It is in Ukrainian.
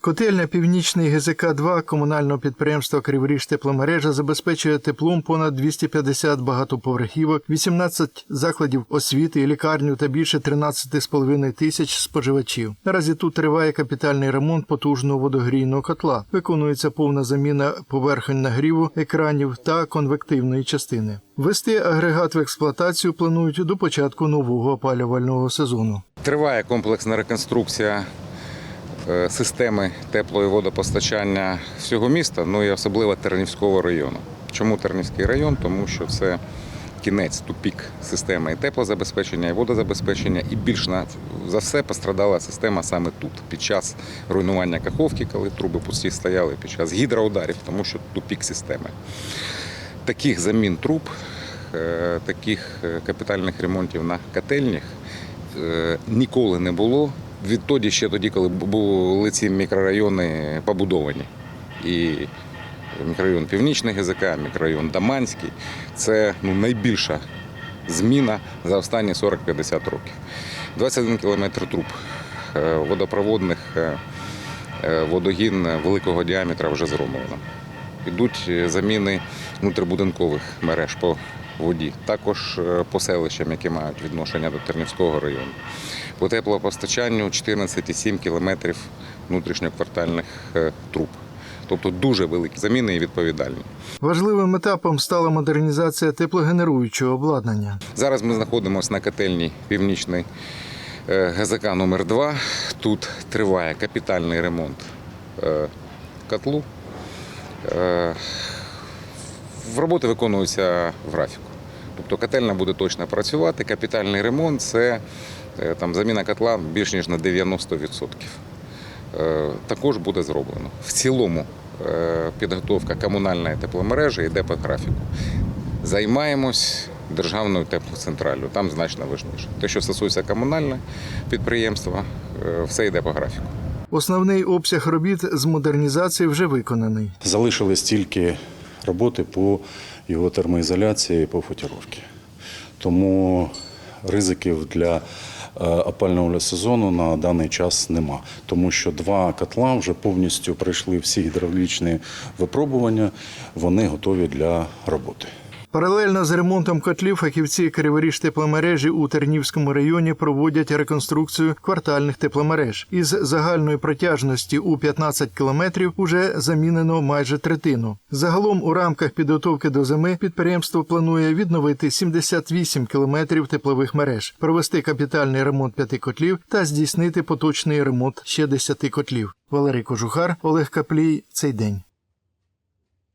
Котельня Північний ГЗК 2 комунального підприємства Криворіж тепломережа забезпечує теплом понад 250 багатоповерхівок, 18 закладів освіти лікарню та більше 13,5 тисяч споживачів. Наразі тут триває капітальний ремонт потужного водогрійного котла. Виконується повна заміна поверхонь нагріву, екранів та конвективної частини. Ввести агрегат в експлуатацію планують до початку нового опалювального сезону. Триває комплексна реконструкція системи тепло- і водопостачання всього міста, ну і особливо Тернівського району. Чому Тернівський район? Тому що це кінець, тупік системи і теплозабезпечення, і водозабезпечення, і більш за все пострадала система саме тут, під час руйнування Каховки, коли труби пусті стояли, під час гідроударів, тому що тупік системи. Таких замін труб, е, таких е, капітальних ремонтів на котельнях е, ніколи не було. Відтоді ще тоді, коли були ці мікрорайони побудовані. І мікрорайон Північний ГЗК, мікрорайон Даманський це ну, найбільша зміна за останні 40-50 років. 21 кілометр труб е, водопроводних, е, е, водогін великого діаметра вже зроблено. Ідуть е, заміни внутрибудинкових мереж по воді, також по селищам, які мають відношення до Тернівського району. По теплопостачанню 14,7 кілометрів внутрішньоквартальних е, труб. Тобто дуже великі заміни і відповідальні. Важливим етапом стала модернізація теплогенеруючого обладнання. Зараз ми знаходимося на котельні Північний е, ГЗК номер 2 Тут триває капітальний ремонт е, котлу. В роботи виконуються в графіку. Тобто котельня буде точно працювати. Капітальний ремонт це там, заміна котла більш ніж на 90%. Е, Також буде зроблено. В цілому е, підготовка комунальної тепломережі йде по графіку. Займаємось державною теплоцентраллю, там значно важніше. Те, що стосується комунального підприємства, е, все йде по графіку. Основний обсяг робіт з модернізації вже виконаний. Залишились тільки роботи по його термоізоляції і по футіровці. Тому ризиків для е, опального сезону на даний час нема, тому що два котла вже повністю пройшли всі гідравлічні випробування, вони готові для роботи. Паралельно з ремонтом котлів фахівці Криворіж тепломережі у Тернівському районі проводять реконструкцію квартальних тепломереж. Із загальної протяжності у 15 кілометрів уже замінено майже третину. Загалом у рамках підготовки до зими підприємство планує відновити 78 кілометрів теплових мереж, провести капітальний ремонт п'яти котлів та здійснити поточний ремонт ще 10 котлів. Валерій Кожухар, Олег Каплій. Цей день.